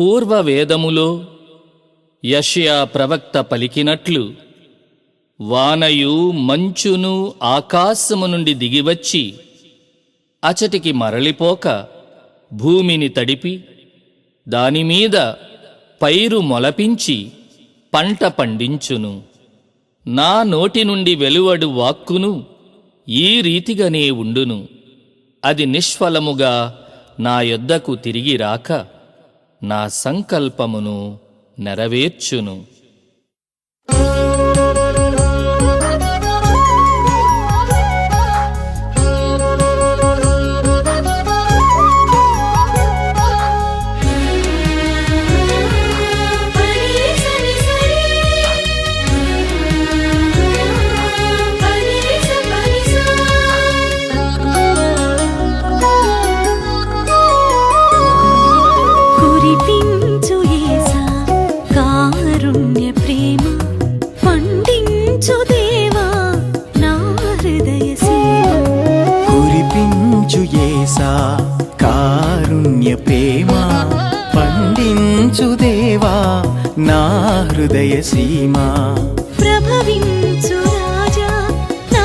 పూర్వవేదములో యషయా ప్రవక్త పలికినట్లు వానయు మంచును ఆకాశము నుండి దిగివచ్చి అచటికి మరలిపోక భూమిని తడిపి దానిమీద పైరు మొలపించి పంట పండించును. నా నోటి నుండి వెలువడు వాక్కును ఈ రీతిగానే ఉండును. అది నిష్ఫలముగా నా యొద్దకు తిరిగి రాక నా సంకల్పమును నెరవేర్చును. పండించు దేవా నా హృదయ సీమ. ప్రభవించు రాజా నా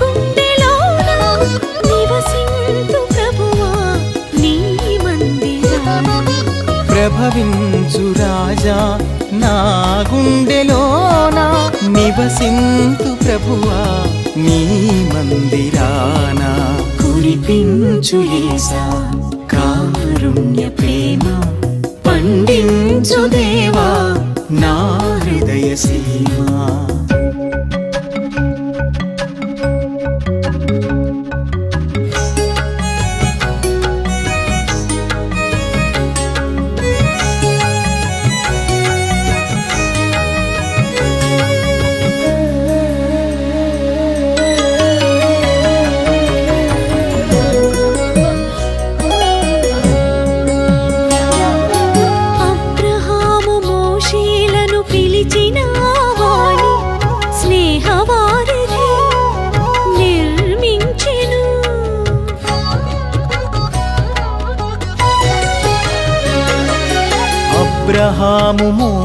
గుండెలోన నివసింతు ప్రభువా నీ మందిరాన ప్రభవించు రాజా నా గుండెలోన నివసింతు ప్రభువా నీ మందిరాన. కురిపించు ఏసా కారుణ్య పండించు దేవా నా హృదయ సీమ.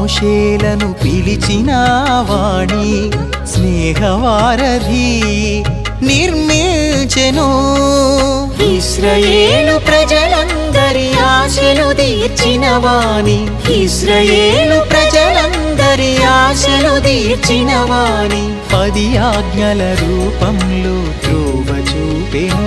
మోషేలను పిలిచిన వాణి స్నేహవారధి నిర్మించెను. ఇస్రాయేలు ప్రజలందరి ఆశలు తీర్చిన వాణి ఇస్రాయేలు ప్రజలందరి ఆశలు తీర్చిన వాణి పది ఆజ్ఞల రూపంలో త్రోవ చూపెను.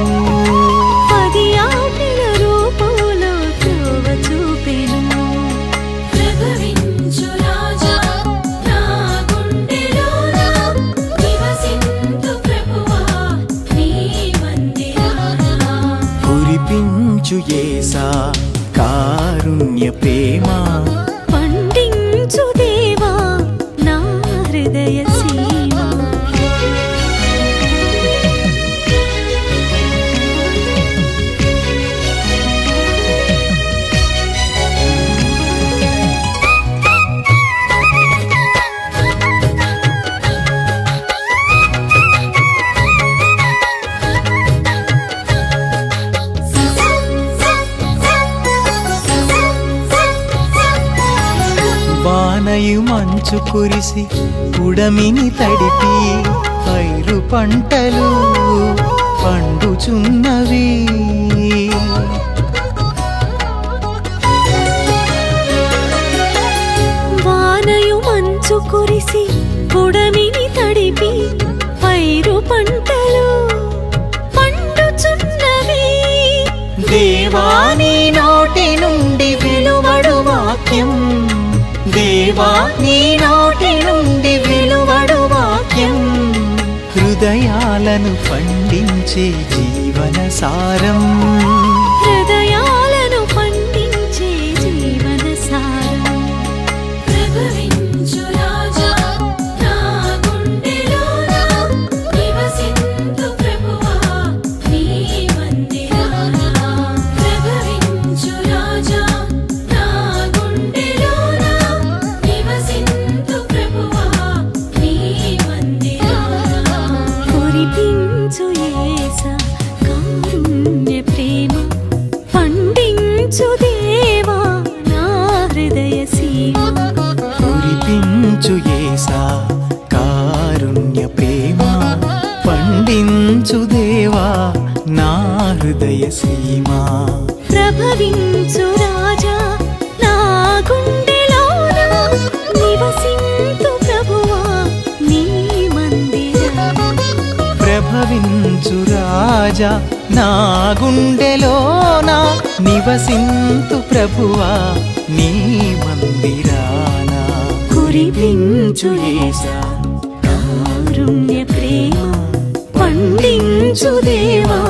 కురిపించు మంచు కురిసి ఉడమిని తడిపి పైరు పంటలు పండుచున్నవి. వానయు మంచు కురిసి పుడమిని తడిపి పైరు పంటలు పండుచున్నవి. దేవాని నోటి నుండి వెలువడు వాక్యం. దేవా నీ నోటి నుండి విలువడు వాక్యం. హృదయాలను పండించే జీవన సారం. రాయసీమా ప్రభవించు రాజా నా గుండెలోన నివసింతు ప్రభువా నీ మందిరం. ప్రభవించు రాజా నా గుండెలోన నివసింతు ప్రభువా నీ మందిరాన. కురిపించు కారుణ్య ప్రేమ పండించు దేవా